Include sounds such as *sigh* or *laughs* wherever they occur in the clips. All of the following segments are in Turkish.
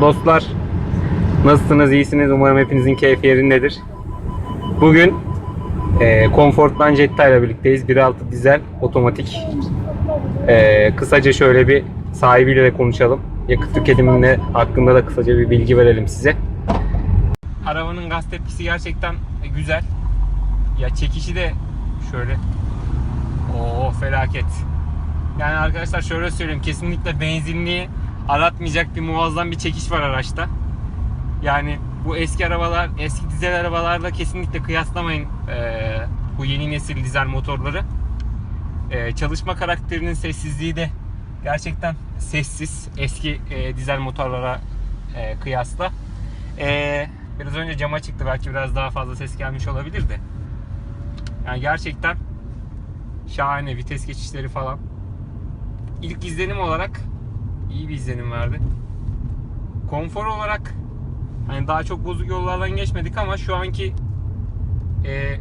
Dostlar nasılsınız iyisiniz umarım hepinizin keyfi yerindedir. Bugün e, Comfort'tan Jetta ile birlikteyiz. 1.6 dizel otomatik. E, kısaca şöyle bir sahibiyle de konuşalım. Yakıt tüketiminde hakkında da kısaca bir bilgi verelim size. Arabanın gaz tepkisi gerçekten güzel. Ya çekişi de şöyle. Oo felaket. Yani arkadaşlar şöyle söyleyeyim kesinlikle benzinliği aratmayacak bir muazzam bir çekiş var araçta. Yani bu eski arabalar, eski dizel arabalarla kesinlikle kıyaslamayın eee, bu yeni nesil dizel motorları. Eee, çalışma karakterinin sessizliği de gerçekten sessiz eski eee, dizel motorlara eee, kıyasla. Eee, biraz önce cama çıktı belki biraz daha fazla ses gelmiş olabilir de. Yani gerçekten şahane vites geçişleri falan. İlk izlenim olarak iyi bir izlenim verdi. Konfor olarak hani daha çok bozuk yollardan geçmedik ama şu anki e,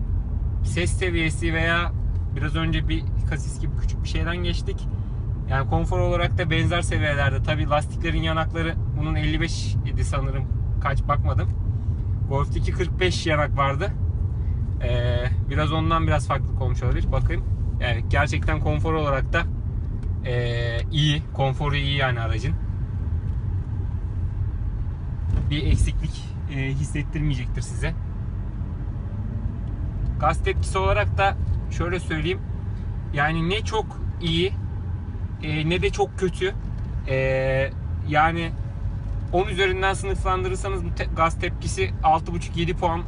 ses seviyesi veya biraz önce bir kasis gibi küçük bir şeyden geçtik. Yani konfor olarak da benzer seviyelerde. Tabi lastiklerin yanakları bunun 55 idi sanırım. Kaç bakmadım. Golf'teki 45 yanak vardı. Ee, biraz ondan biraz farklılık olmuş olabilir. Bakayım. Yani gerçekten konfor olarak da ee, iyi. Konforu iyi yani aracın. Bir eksiklik e, hissettirmeyecektir size. Gaz tepkisi olarak da şöyle söyleyeyim. Yani ne çok iyi e, ne de çok kötü. E, yani 10 üzerinden sınıflandırırsanız bu te- gaz tepkisi 6.5-7 puan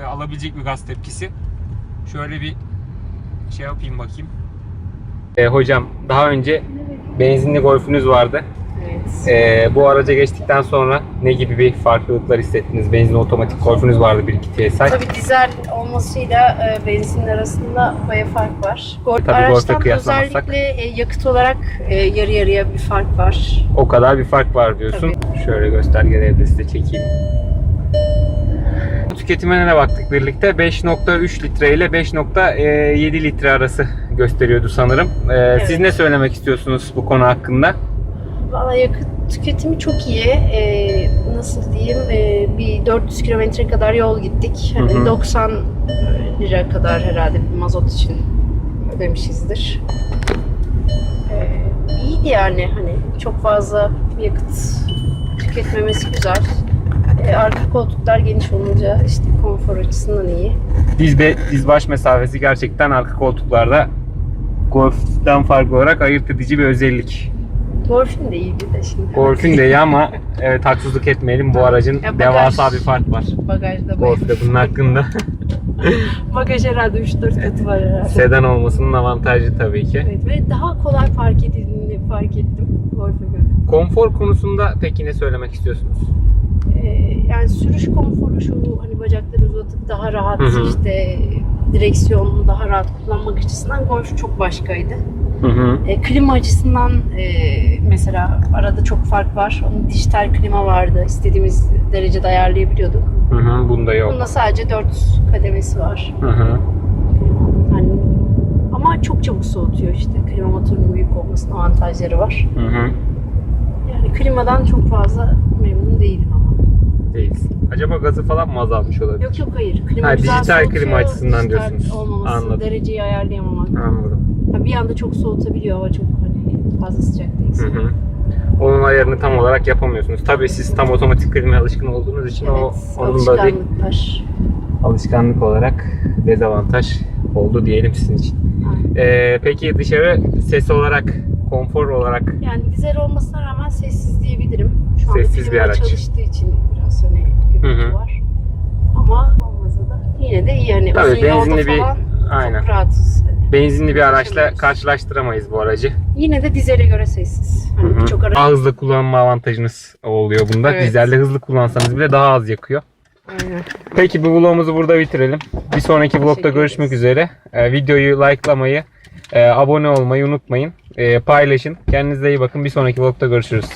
e, alabilecek bir gaz tepkisi. Şöyle bir şey yapayım bakayım. E, hocam daha önce benzinli golfünüz vardı. Evet. E, bu araca geçtikten sonra ne gibi bir farklılıklar hissettiniz? Benzin otomatik golfünüz vardı 1.2 TSI. Tabii dizel olmasıyla e, benzin arasında baya fark var. Gol, Tabii araçtan özellikle e, yakıt olarak e, yarı yarıya bir fark var. O kadar bir fark var diyorsun. Şöyle göstergeleri de size çekeyim. Tüketimine baktık birlikte. 5.3 litre ile 5.7 litre arası gösteriyordu sanırım. Ee, Siz ne söylemek istiyorsunuz bu konu hakkında? Valla yakıt tüketimi çok iyi. E, nasıl diyeyim e, bir 400 kilometre kadar yol gittik. Hani Hı hı. 90 lira kadar herhalde bir mazot için ödemişizdir. E, iyiydi yani hani çok fazla yakıt tüketmemesi güzel. E, arka koltuklar geniş olunca işte konfor açısından iyi. Diz, be, diz baş mesafesi gerçekten arka koltuklarda Golf'ten farklı olarak ayırt edici bir özellik. Golf'ün de iyiydi de şimdi. Golf'ün de iyi ama *laughs* evet haksızlık etmeyelim bu aracın Ya bagaj- devasa bir fark var. Bagajda Golf'te bunun hakkında. *laughs* Bagaj herhalde 3-4 katı var herhalde. Sedan olmasının avantajı tabii ki. Evet ve daha kolay fark edildiğini fark ettim Golf'e göre. Konfor konusunda peki ne söylemek istiyorsunuz? Ee, yani sürüş konforu şu hani bacakları uzatıp daha rahat Hı hı. işte direksiyonunu daha rahat kullanmak açısından Golf çok başkaydı. Hı hı. E, klima açısından e, mesela arada çok fark var. Onun dijital klima vardı. İstediğimiz derecede ayarlayabiliyorduk. Hı hı. Bunda yok. Bunda sadece 4 kademesi var. Hı hı. Hani ama çok çabuk soğutuyor işte. Klima motorunun büyük olmasının avantajları var. Hı hı. Yani klimadan çok fazla memnun değilim ama. Değiliz. Acaba gazı falan mı azalmış olabilir? Yok yok hayır. Klima Ha, güzel dijital soğutuyor, klima açısından dijital diyorsunuz. olmaması, Anladım. dereceyi ayarlayamamak. Anladım. Ha, bir anda çok soğutabiliyor hava çok hani fazla sıcak Hı hı. Onun ayarını tam olarak yapamıyorsunuz. Tabii siz tam otomatik klimaya alışkın olduğunuz için o Evet, onun da bir alışkanlıklar. alışkanlık olarak dezavantaj oldu diyelim sizin için. Aynen. Ee, peki dışarı ses olarak, konfor olarak Yani dizel olmasına rağmen sessiz diyebilirim. Şu anda Sessiz bir klima araç. çalıştığı için biraz hani gürültü Hı hı. var. Ama olmasa da yine de iyi hani Tabii, uzun yolda benzinli bir- falan aynen. çok rahatız. benzinli bir araçla Yaşamıyoruz. karşılaştıramayız bu aracı. Yine de dizele göre sessiz. Hani birçok araç Daha hızlı kullanma avantajınız oluyor bunda. Evet. Dizelde hızlı kullansanız bile daha az yakıyor. Aynen. Peki bu vlogumuzu burada bitirelim. Bir sonraki vlogda görüşmek üzere. Ee, videoyu likelamayı, e, abone olmayı unutmayın. E, paylaşın. Kendinize iyi bakın. Bir sonraki vlogda görüşürüz.